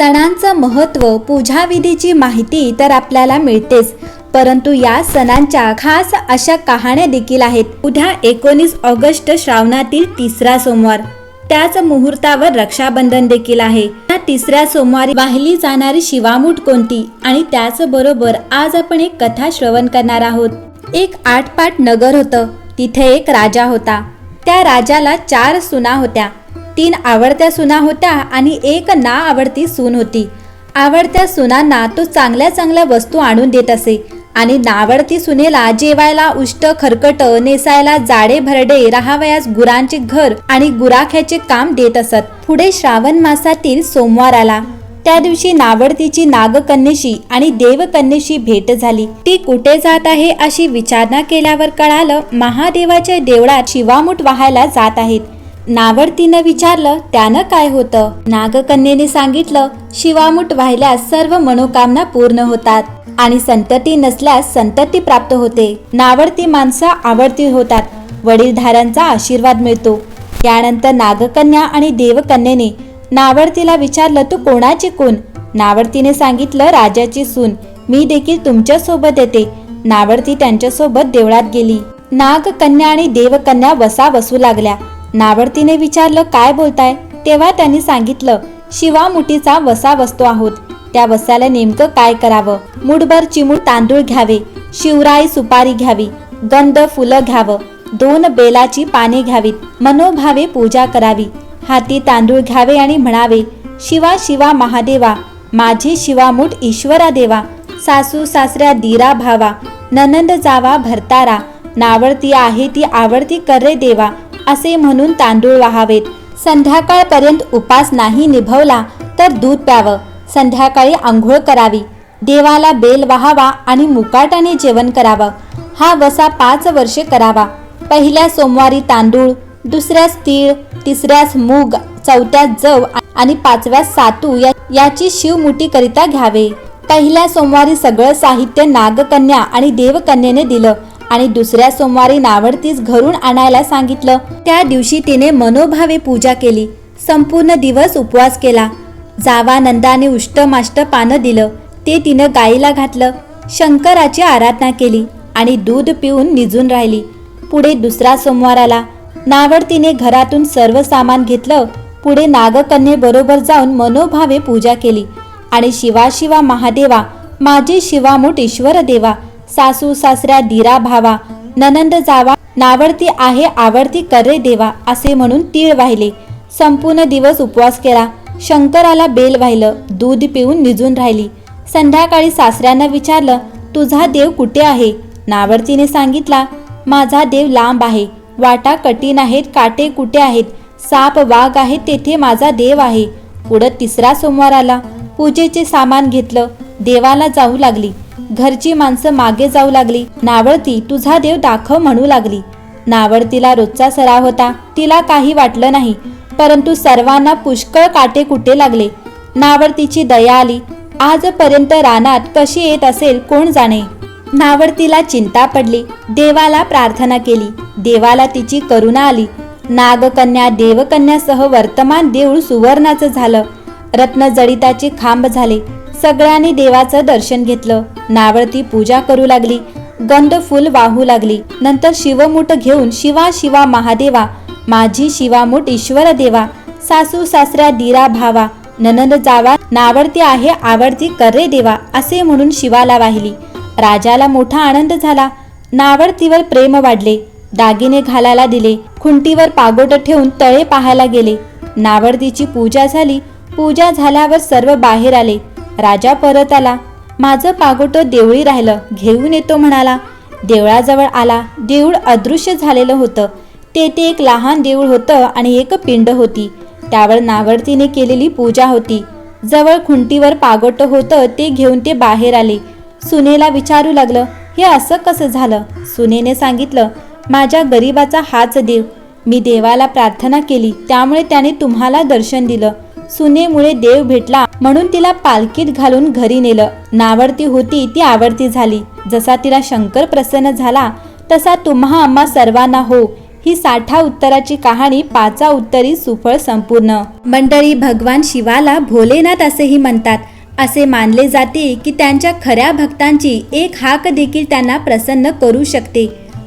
सणांचं महत्त्व पूजाविधीची माहिती तर आपल्याला मिळतेच. परंतु या सणांच्या खास अशा कहाण्या देखील आहेत. उद्या एकोणीस ऑगस्ट श्रावणातील तिसरा सोमवार. त्याच मुहूर्तावर रक्षाबंधन देखील आहे. या तिसऱ्या सोमवारी वाहिली जाणारी शिवामूठ कोणती? आणि त्याचबरोबर आज आपण एक कथा श्रवण करणार आहोत. एक आठपाट नगर होतं. तिथे एक राजा होता. त्या राजाला चार सुना होत्या. तीन आवडत्या सुना होत्या आणि एक ना आवडती सून होती. आवडत्या सुनांना तो चांगल्या चांगल्या वस्तू आणून देत असे आणि नावडती सुनेला जेवायला उष्ट खरकट नेसायला जाडे भरडे राहावयास गुरांचे घर आणि गुराख्याचे काम देत असत. पुढे श्रावण मासातील सोमवार आला. त्या दिवशी नावडतीची नागकन्येशी आणि देवकन्येशी भेट झाली. ती कुठे जात आहे अशी विचारणा केल्यावर कळालं महादेवाच्या देवळात शिवामूठ वाहायला जात आहेत. नावडतीनं विचारलं त्यानं काय होतं? नागकन्येने सांगितलं शिवामुठ वाहिल्यास सर्व मनोकामना पूर्ण होतात आणि संतती नसल्यास संतती प्राप्त होते. नावडती माणसं आवडती होतात. वडीलधाऱ्यांचा आशीर्वाद मिळतो. त्यानंतर नागकन्या आणि देवकन्येने नावडतीला विचारलं तू कोणाची कोण नावडतीने सांगितलं राजाची सून. मी देखील तुमच्यासोबत येते. नावडती त्यांच्यासोबत देवळात गेली. नागकन्या आणि देवकन्या वसा बसू लागल्या. नावडतीने विचारलं काय बोलताय? तेव्हा त्यांनी सांगितलं शिवामुठीचा वसा बसतो आहोत. त्या वसाला नेमकं काय करावं? मुठभर चिमूट तांदूळ घ्यावे शिवराई सुपारी घ्यावी गंध फुलं घ्यावं दोन बेलाची पाने घ्यावीत मनोभावे पूजा करावी हाती तांदूळ घ्यावे आणि म्हणावे शिवा शिवा महादेवा माझी शिवामूठ ईश्वरा देवा सासू सासऱ्या दीरा भावा ननंद जावा भरतारा नावडती आहे ती आवडती करे देवा असे म्हणून तांदूळ वाहावेत. संध्याकाळपर्यंत उपास नाही निभवला तर दूध प्यावं. संध्याकाळी आंघोळ करावी. देवाला बेल वाहावा आणि मुकाटाने जेवण करावं. हा वसा पाच वर्षे करावा. पहिल्या सोमवारी तांदूळ दुसऱ्यास तीळ तिसऱ्यास मूग चौथ्यास जव आणि पाचव्यास सातू या याची शिवमुठी करिता घ्यावे. पहिल्या सोमवारी सगळं साहित्य नागकन्या आणि देवकन्याने दिलं. आणि दुसऱ्या सोमवारी नावडतीस घरून आणायला सांगितलं. त्या दिवशी तिने मनोभावे पूजा केली. संपूर्ण दिवस उपवास केला. जावा नंदाने उष्टमाष्ट पानं दिलं. ते तिनं गाईला घातलं. शंकराची आराधना केली आणि दूध पिऊन निजून राहिली. पुढे दुसरा सोमवार आला. नावडतीने घरातून सर्व सामान घेतलं. पुढे नागकन्येबरोबर जाऊन मनोभावे पूजा केली. आणि शिवा शिवा महादेवा माझे शिवामूठ ईश्वर देवा सासू सासऱ्या दिरा भावा ननंद जावा नावडती आहे आवडती करे देवा असे म्हणून तीळ वाहिले. संपूर्ण दिवस उपवास केला. शंकराला बेल वाहिलं दूध पिऊन निजून राहिली. संध्याकाळी सासऱ्यांना विचारलं तुझा देव कुठे आहे? नावडतीने सांगितला माझा देव लांब आहे. वाटा कठीण आहेत काटे कुठे आहेत? साप वाघ आहे तेथे माझा देव आहे. पुढं तिसरा सोमवार आला. पूजेचे सामान घेतलं. देवाला जाऊ लागली. घरची माणसं मागे जाऊ लागली. नावडती तुझा देव दाखव म्हणू लागली. नावडतीला रोजचा सराव होता. तिला काही वाटलं नाही परंतु सर्वांना पुष्कळ काटे कुठे लागले. नावडतीची दया आली. आजपर्यंत रानात कशी येत असेल कोण जाणे? नावडतीला चिंता पडली. देवाला प्रार्थना केली. देवाला तिची करुणा आली. नागकन्या देवकन्यासह वर्तमान देऊळ सुवर्णाचं झालं. रत्नजडिताचे खांब झाले. सगळ्यांनी देवाचं दर्शन घेतलं. नावळती पूजा करू लागली. गंध फुल वाहू लागली. नंतर शिवमूठ घेऊन शिवा शिवा महादेवा माझी शिवामूठ ईश्वर देवा सासू सासऱ्या दिरा भावा ननंद जावा नावडती आहे आवडती करे देवा असे म्हणून शिवाला वाहिली. राजाला मोठा आनंद झाला. नावडतीवर प्रेम वाढले. दागिने घालायला दिले. खुंटीवर पागोट ठेवून तळे पाहायला गेले. नावडतीची पूजा झाली. पूजा झाल्यावर सर्व बाहेर आले. राजा परत आला. माझं पागोट देवळी राहिलं घेऊन येतो म्हणाला. देवळाजवळ आला. देऊळ अदृश्य झालेलं होतं. तेथे एक लहान देऊळ होतं आणि एक पिंड होती. त्यावर नावडतीने केलेली पूजा होती. जवळ खुंटीवर पागोट होतं ते घेऊन ते बाहेर आले. सुनेला विचारू लागलं हे असं कसं झालं? सुनेने सांगितलं माझ्या गरिबाचा हाच देव. मी देवाला प्रार्थना केली त्यामुळे त्याने तुम्हाला दर्शन दिलं. सुनेमुळे देव भेटला म्हणून तिला पालखीत घालून घरी नेलं. नावडती होती ती आवडती झाली. जसा तिला शंकर प्रसन्न झाला तसा तुम्हा आम्हा सर्वांना हो. ही साठा उत्तराची कहाणी पाचा उत्तरी सुफळ संपूर्ण. मंडळी भगवान शिवाला भोलेनाथ असेही म्हणतात. असे मानले जाते की त्यांच्या खऱ्या भक्तांची एक हाक देखील त्यांना प्रसन्न करू शकते.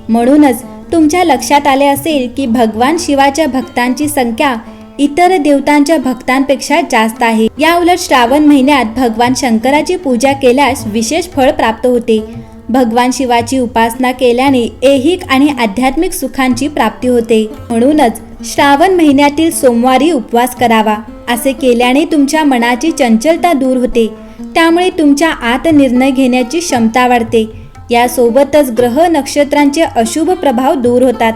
म्हणूनच तुमच्या लक्षात आले असेल की भगवान शिवाच्या भक्तांची संख्या इतर देवतांच्या भक्तांपेक्षा जास्त आहे. या उलट श्रावण महिन्यात भगवान शंकराची पूजा केल्यास विशेष फळ प्राप्त होते. भगवान शिवाची उपासना केल्याने ऐहिक आणि आध्यात्मिक सुखांची प्राप्ती होते. म्हणूनच श्रावण महिन्यातील सोमवारी उपवास करावा. असे केल्याने तुमच्या मनाची चंचलता दूर होते. त्यामुळे तुमच्या आत निर्णय घेण्याची क्षमता वाढते. यासोबतच ग्रह नक्षत्रांचे अशुभ प्रभाव दूर होतात.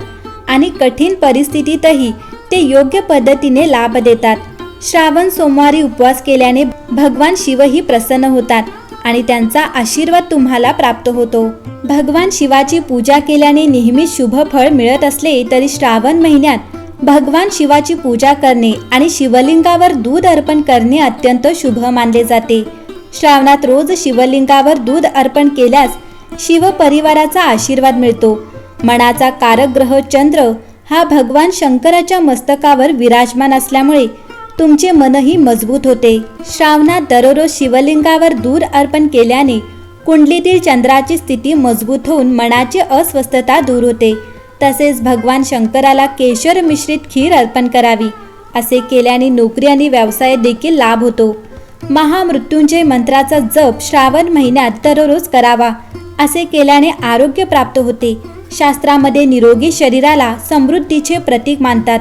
आणि कठीण परिस्थितीतही ते योग्य पद्धतीने लाभ देतात. श्रावण सोमवारी उपवास केल्याने भगवान शिवही प्रसन्न होतात आणि त्यांचा आशीर्वाद तुम्हाला प्राप्त होतो. भगवान शिवाची पूजा केल्याने नेहमी शुभ फळ मिळत असले तरी श्रावण महिन्यात भगवान शिवाची पूजा करणे आणि शिवलिंगावर दूध अर्पण करणे अत्यंत शुभ मानले जाते. श्रावणात रोज शिवलिंगावर दूध अर्पण केल्यास शिव परिवाराचा आशीर्वाद मिळतो. मनाचा कारक ग्रह चंद्र हा भगवान शंकराच्या मस्तकावर विराजमान असल्यामुळे तुमचे मनही मजबूत होते. श्रावणात दररोज शिवलिंगावर दूर अर्पण केल्याने कुंडलीतील चंद्राची स्थिती मजबूत होऊन मनाची अस्वस्थता दूर होते. तसेच भगवान शंकराला केशर मिश्रित खीर अर्पण करावी असे केल्याने नोकरी आणि व्यवसाय देखील लाभ होतो. महामृत्युंजय मंत्राचा जप श्रावण महिन्यात दररोज करावा असे केल्याने आरोग्य प्राप्त होते. शास्त्रामध्ये निरोगी शरीराला समृद्धीचे प्रतीक मानतात.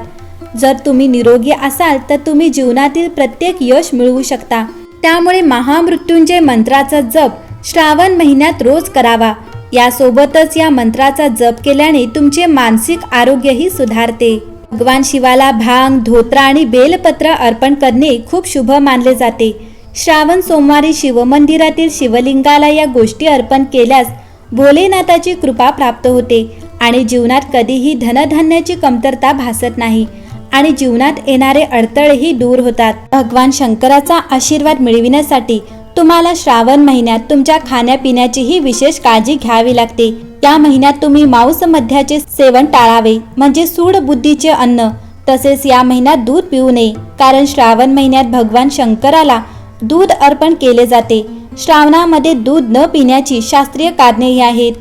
जर तुम्ही निरोगी असाल तर तुम्ही जीवनातील प्रत्येक यश मिळवू शकता. त्यामुळे महामृत्युंजय मंत्राचा जप श्रावण महिन्यात रोज करावा. यासोबतच या मंत्राचा जप केल्याने तुमचे मानसिक आरोग्यही सुधारते. भगवान शिवाला भांग धोत्रा आणि बेलपत्र अर्पण करणे खूप शुभ मानले जाते. श्रावण सोमवारी शिवमंदिरातील शिवलिंगाला या गोष्टी अर्पण केल्यास भोलेनाथाची कृपा प्राप्त होते आणि जीवनात कधीही धनधान्याची कमतरता भासत नाही आणि जीवनात येणारे अडथळेही दूर होतात. भगवान शंकराचा आशीर्वाद मिळविण्यासाठी तुम्हाला श्रावण महिन्यात तुमच्या खाण्यापिण्याचीही विशेष काळजी घ्यावी लागते. या महिन्यात तुम्ही मांस मध्याचे सेवन टाळावे म्हणजे सूड बुद्धीचे अन्न तसेच या महिन्यात दूध पिऊ नये कारण श्रावण महिन्यात भगवान शंकराला दूध अर्पण केले जाते. श्रावणामध्ये दूध न पिण्याची शास्त्रीय कारणेही आहेत.